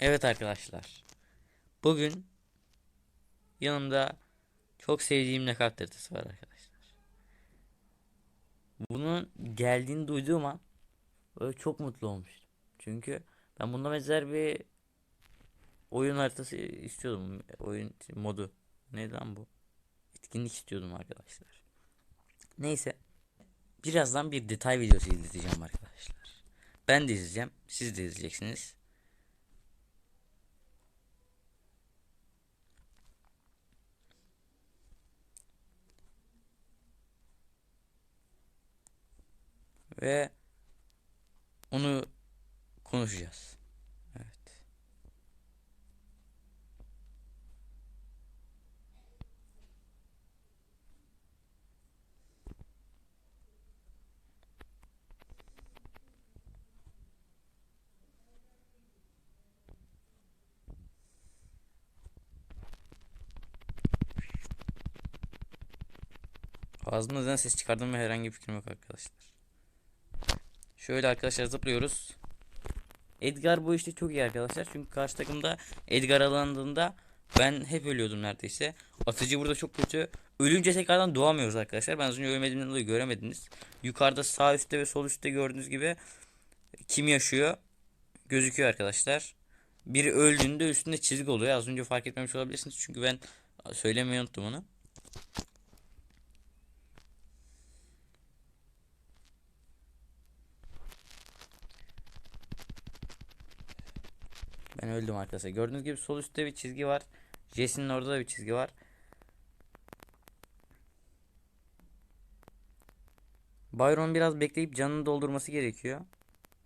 Evet arkadaşlar. Bugün yanımda çok sevdiğim nakavt haritası var arkadaşlar. Bunun geldiğini duyduğum an böyle çok mutlu olmuştum. Çünkü ben bunda benzer bir oyun haritası istiyordum. Oyun modu. Neydi lan bu? Etkinlik istiyordum arkadaşlar. Neyse. Birazdan bir detay videosu izleteceğim arkadaşlar. Ben de izleyeceğim. Siz de izleyeceksiniz. Ve onu konuşacağız. Evet. Ağzımda neden ses çıkardım ve herhangi bir fikrim yok arkadaşlar. Şöyle arkadaşlar zıplıyoruz. Edgar bu işte çok iyi arkadaşlar. Çünkü karşı takımda Edgar alandığında ben hep ölüyordum neredeyse. Atıcı burada çok kötü. Ölünce tekrardan doğamıyoruz arkadaşlar. Ben az önce ölmediğimden dolayı göremediniz. Yukarıda sağ üstte ve sol üstte gördüğünüz gibi kim yaşıyor gözüküyor arkadaşlar. Biri öldüğünde üstünde çizgi oluyor. Az önce fark etmemiş olabilirsiniz. Çünkü ben söylemeyi unuttum onu. Ben öldüm arkadaşlar. Gördüğünüz gibi sol üstte bir çizgi var. Jesse'nin orada da bir çizgi var. Byron biraz bekleyip canını doldurması gerekiyor.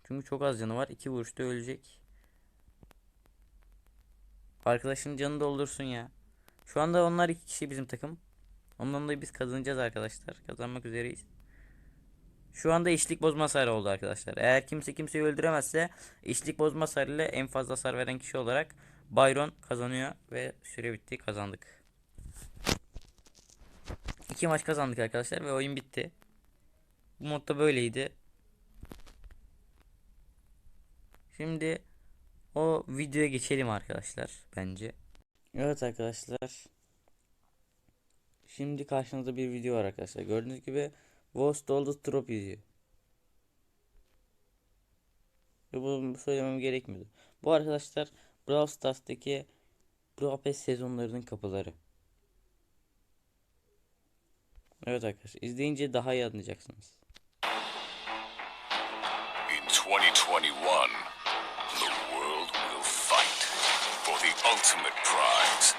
Çünkü çok az canı var. İki vuruşta ölecek. Arkadaşın canını doldursun ya. Şu anda onlar iki kişi bizim takım. Ondan dolayı biz kazanacağız arkadaşlar. Kazanmak üzereyiz. Şu anda işlik bozma hasarı oldu arkadaşlar. Eğer kimse kimseyi öldüremezse işlik bozma hasarı ile en fazla hasar veren kişi olarak Byron kazanıyor ve süre bitti kazandık. İki maç kazandık arkadaşlar ve oyun bitti. Bu modda böyleydi. Şimdi o videoya geçelim arkadaşlar bence. Evet arkadaşlar. Şimdi karşınızda bir video var arkadaşlar. Gördüğünüz gibi Was doldu trop izliyor. Ve bunu söylemem gerekmiyordu. Bu arkadaşlar Brawl Stars'taki Brawl Pass sezonlarının kapıları. Evet arkadaşlar izleyince daha iyi anlayacaksınız. In 2021, the world will fight for the ultimate prize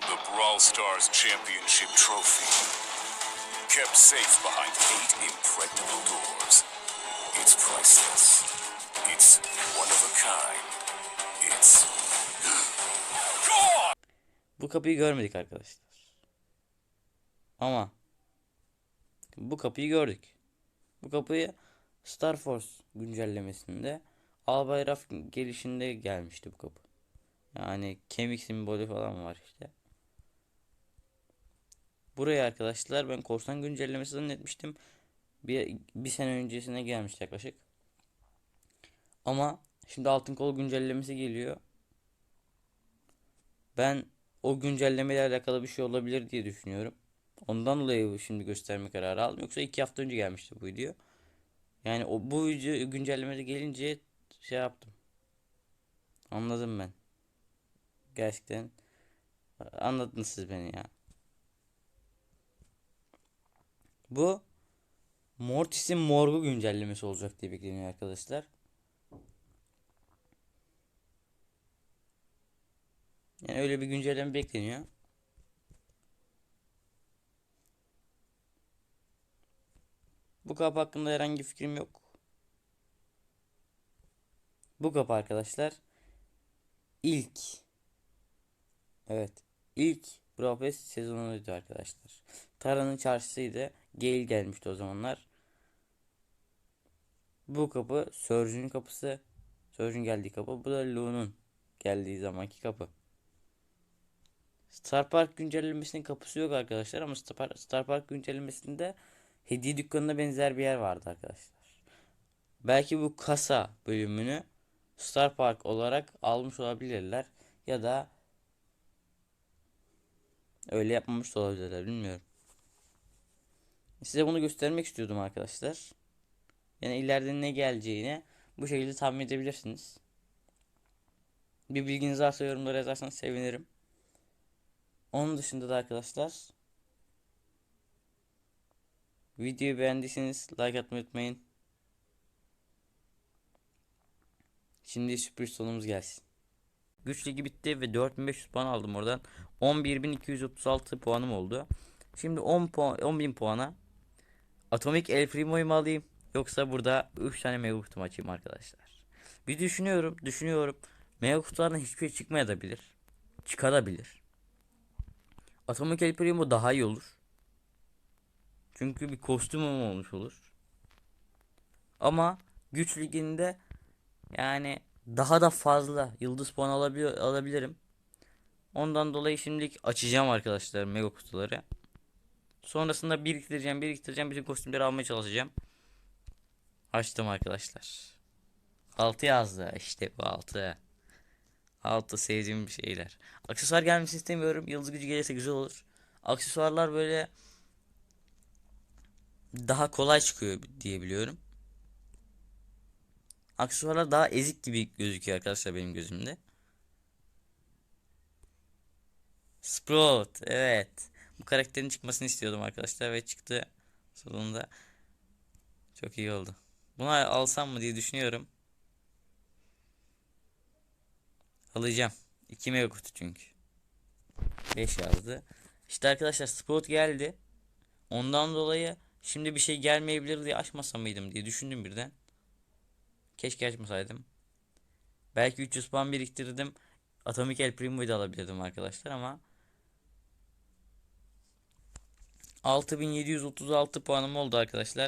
the Brawl Stars Championship Trophy. Kept safe behind eight impregnable doors. It's priceless. It's one of a kind. It's. Bu kapıyı görmedik arkadaşlar. Ama bu kapıyı gördük. Bu kapıyı Star Force güncellemesinde Albay Raf gelişinde gelmişti bu kapı. Yani kemik simbolü falan var işte. Buraya arkadaşlar ben korsan güncellemesi zannetmiştim. Bir, bir sene öncesine gelmişti yaklaşık. Ama şimdi altın kol güncellemesi geliyor. Ben o güncellemeyle alakalı bir şey olabilir diye düşünüyorum. Ondan dolayı şimdi gösterme kararı aldım. Yoksa iki hafta önce gelmişti bu video. Yani o, bu video güncellemede gelince şey yaptım. Anladım ben. Gerçekten anladınız siz beni ya. Bu Mortis'in morgu güncellemesi olacak diye bekleniyor arkadaşlar. Yani öyle bir güncelleme bekleniyor. Bu kapı hakkında herhangi bir fikrim yok. Bu kapı arkadaşlar ilk evet ilk Pass sezonuydu arkadaşlar. Tara'nın çarşısıydı. Gale gelmişti o zamanlar. Bu kapı Surge'ün kapısı. Surge'ün geldiği kapı. Bu da Lu'nun geldiği zamanki kapı. Star Park güncellemesinin kapısı yok arkadaşlar ama Star, Star Park güncellemesinde hediye dükkanına benzer bir yer vardı arkadaşlar. Belki bu kasa bölümünü Star Park olarak almış olabilirler ya da öyle yapmamış da olabilirler bilmiyorum. Size bunu göstermek istiyordum arkadaşlar. Yani ileride ne geleceğini bu şekilde tahmin edebilirsiniz. Bir bilginiz varsa yorumlara yazarsanız sevinirim. Onun dışında da arkadaşlar videoyu beğendiyseniz like atmayı unutmayın. Şimdi sürpriz sonumuz gelsin. Güç ligi bitti ve 4500 puan aldım oradan. 11236 puanım oldu. Şimdi 10 puan 10000 puana Atomic El Primo'yu mu alayım yoksa burada 3 tane mega kutum açayım arkadaşlar. Bir düşünüyorum, düşünüyorum. Mega kutulardan hiçbir şey çıkmayabilir. Çıkarabilir. Atomic El Primo daha iyi olur. Çünkü bir kostümüm olmuş olur. Ama güç liginde yani daha da fazla yıldız puan alabiliyor, alabilirim. Ondan dolayı şimdilik açacağım arkadaşlar mega kutuları. Sonrasında biriktireceğim, biriktireceğim. Bütün kostümleri almaya çalışacağım. Açtım arkadaşlar. 6 yazdı. İşte bu 6. 6 sevdiğim şeyler. Aksesuar gelmesini istemiyorum. Yıldız gücü gelirse güzel olur. Aksesuarlar böyle daha kolay çıkıyor diye biliyorum. Aksesuarlar daha ezik gibi gözüküyor arkadaşlar benim gözümde. Sprout evet. Bu karakterin çıkmasını istiyordum arkadaşlar ve çıktı sonunda. Çok iyi oldu. Bunu alsam mı diye düşünüyorum. Alacağım. 2 mega kutu çünkü. 5 yazdı. İşte arkadaşlar Sprout geldi. Ondan dolayı şimdi bir şey gelmeyebilir diye açmasam mıydım diye düşündüm birden. Keşke açmasaydım. Belki 300 puan biriktirdim. Atomic El Primo'yu da alabilirdim arkadaşlar ama 6736 puanım oldu arkadaşlar.